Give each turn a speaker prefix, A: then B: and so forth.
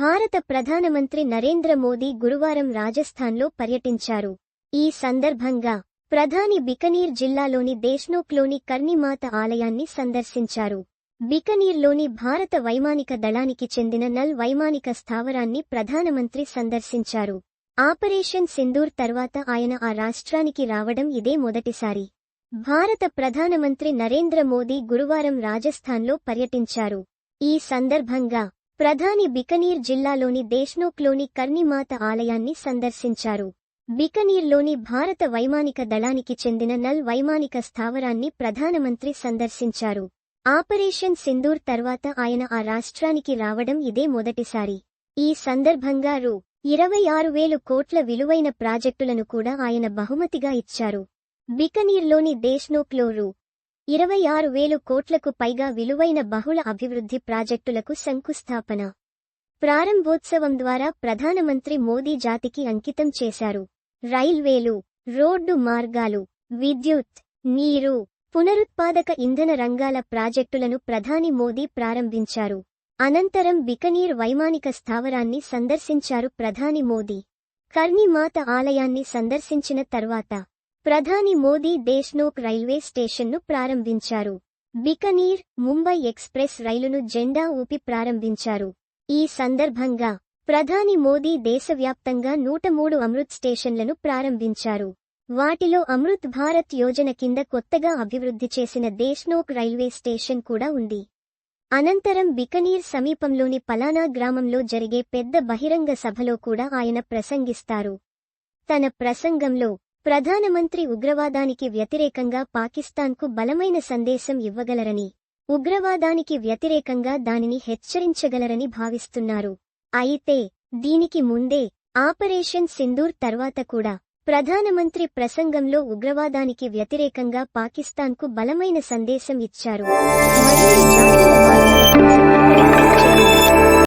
A: భారత ప్రధానమంత్రి నరేంద్ర మోదీ గురువారం రాజస్థాన్లో పర్యటించారు. ఈ సందర్భంగా ప్రధాని బికనీర్ జిల్లాలోని దేశ్నోక్లోని కర్ణిమాత ఆలయాన్ని సందర్శించారు. బికనీర్లోని భారత వైమానిక దళానికి చెందిన నల్ వైమానిక స్థావరాన్ని ప్రధానమంత్రి సందర్శించారు. ఆపరేషన్ సింధూర్ తర్వాత ఆయన ఆ రాష్ట్రానికి రావడం ఇదే మొదటిసారి. భారత ప్రధానమంత్రి నరేంద్ర మోదీ గురువారం రాజస్థాన్లో పర్యటించారు. ఈ సందర్భంగా ప్రధాని బికనీర్ జిల్లాలోని దేశ్నోక్లోని కర్ణిమాత ఆలయాన్ని సందర్శించారు. బికనీర్లోని భారత వైమానిక దళానికి చెందిన నల్ వైమానిక స్థావరాన్ని ప్రధానమంత్రి సందర్శించారు. ఆపరేషన్ సింధూర్ తర్వాత ఆయన ఆ రాష్ట్రానికి రావడం ఇదే మొదటిసారి. ఈ సందర్భంగా రూ. ఇరవై ఆరు వేలు కోట్ల విలువైన ప్రాజెక్టులను కూడా ఆయన బహుమతిగా ఇచ్చారు. బికనీర్లోని దేశ్నోక్లో రూ. ఇరవై ఆరు వేలు కోట్లకు పైగా విలువైన బహుళ అభివృద్ధి ప్రాజెక్టులకు శంకుస్థాపన. ప్రారంభోత్సవం ద్వారా ప్రధానమంత్రి మోదీ జాతికి అంకితం చేశారు. రైల్వేలు రోడ్డు మార్గాలు విద్యుత్ నీరు పునరుత్పాదక ఇంధన రంగాల ప్రాజెక్టులను ప్రధాని మోదీ ప్రారంభించారు. అనంతరం బికనీర్ వైమానిక స్థావరాన్ని సందర్శించారు ప్రధాని మోదీ. కర్ణిమాత ఆలయాన్ని సందర్శించిన తర్వాత ప్రధాని మోదీ దేశ్నోక్ రైల్వే స్టేషన్ను ప్రారంభించారు. బికనీర్ ముంబై ఎక్స్ప్రెస్ రైలును జెండా ఊపి ప్రారంభించారు. ఈ సందర్భంగా ప్రధాని మోదీ దేశవ్యాప్తంగా నూట మూడు అమృత్ స్టేషన్లను ప్రారంభించారు. వాటిలో అమృత్ భారత్ యోజన కింద కొత్తగా అభివృద్ధి చేసిన దేశ్నోక్ రైల్వే స్టేషన్ కూడా ఉంది. అనంతరం బికనీర్ సమీపంలోని పలానా గ్రామంలో జరిగే పెద్ద బహిరంగ సభలో కూడా ఆయన ప్రసంగిస్తారు. తన ప్రసంగంలో ప్రధానమంత్రి ఉగ్రవాదానికి వ్యతిరేకంగా పాకిస్తాన్కు బలమైన సందేశం ఇవ్వగలరని ఉగ్రవాదానికి వ్యతిరేకంగా దానిని హెచ్చరించగలరని భావిస్తున్నారు. అయితే దీనికి ముందే ఆపరేషన్ సింధూర్ తర్వాత కూడా ప్రధానమంత్రి ప్రసంగంలో ఉగ్రవాదానికి వ్యతిరేకంగా పాకిస్తాన్కు బలమైన సందేశం ఇచ్చారు.